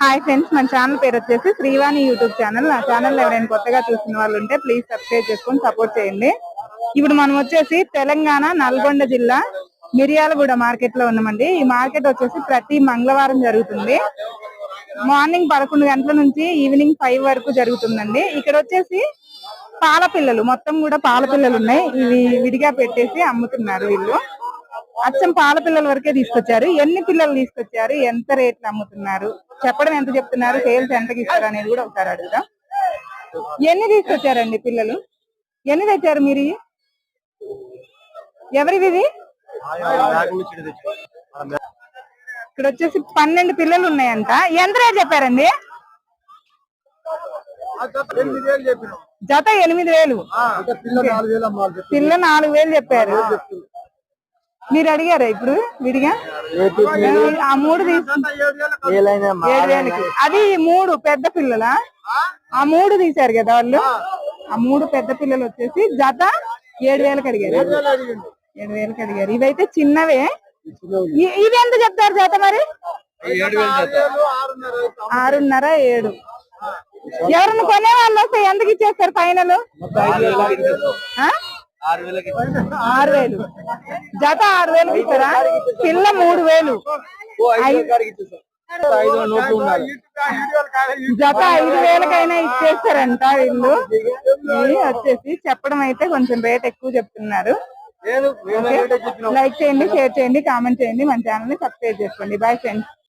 Hi friends మన channel పేరు వచ్చేసి శ్రీవాణి యూట్యూబ్ ఛానల్ నా ఛానల్ ఎవరైనా కొత్తగా చూసిన వాళ్ళు ఉంటే ప్లీజ్ సబ్స్క్రైబ్ చేసుకొని సపోర్ట్ చేయండి. ఇప్పుడు మనం వచ్చేసి తెలంగాణ నల్గొండ జిల్లా మిరియాలగూడ మార్కెట్లో ఉన్నామండి. ఈ మార్కెట్ వచ్చేసి ప్రతి మంగళవారం జరుగుతుంది. మార్నింగ్ పదకొండు గంటల నుంచి ఈవినింగ్ ఫైవ్ వరకు జరుగుతుందండి. ఇక్కడ వచ్చేసి పాల పిల్లలు మొత్తం కూడా పాల పిల్లలు ఉన్నాయి. ఇవి విడిగా పెట్టేసి అమ్ముతున్నారు వీళ్ళు. అచ్చం పాల పిల్లల వరకే తీసుకొచ్చారు. ఎన్ని పిల్లలు తీసుకొచ్చారు? ఎంత రేట్లు అమ్ముతున్నారు? చెప్పడం ఎంత చెప్తున్నారు? సేల్స్ ఎంతకి ఇస్తారు అనేది కూడా ఒకసారి అడుగుదాం. ఎన్ని తీసుకొచ్చారండి పిల్లలు? ఎన్ని తెచ్చారు మీరు? ఎవరివి ఇక్కడ వచ్చేసి పన్నెండు పిల్లలు ఉన్నాయంట. ఎంత రేట్ చెప్పారండి? జత ఎనిమిది వేలు. పిల్ల నాలుగు వేలు చెప్పారు. మీరు అడిగారా ఇప్పుడు విడిగా? ఆ మూడు తీసుకు అది మూడు పెద్ద పిల్లలా? ఆ మూడు తీశారు కదా వాళ్ళు? ఆ మూడు పెద్ద పిల్లలు వచ్చేసి జత ఏడు వేలకు అడిగారు. ఏడు వేలకు అడిగారు. ఇవైతే చిన్నవే. ఇవి ఎంత చెప్తారు జత మరి? ఆరున్నర ఏడు. ఎవరన్నా కొనే వాళ్ళు వస్తే ఎందుకు ఇచ్చేస్తారు ఫైనల్? ఆరు వేలు. జత ఆరు వేలు ఇస్తారా? పిల్ల మూడు వేలు. జత ఐదు వేలకైనా ఇచ్చేస్తారంట వీళ్ళు. వచ్చేసి చెప్పడం అయితే కొంచెం రేట్ ఎక్కువ చెప్తున్నారు. లైక్ చేయండి షేర్ చేయండి కామెంట్ చేయండి. మన ఛానల్ని సబ్స్క్రైబ్ చేసుకోండి. Bye friends.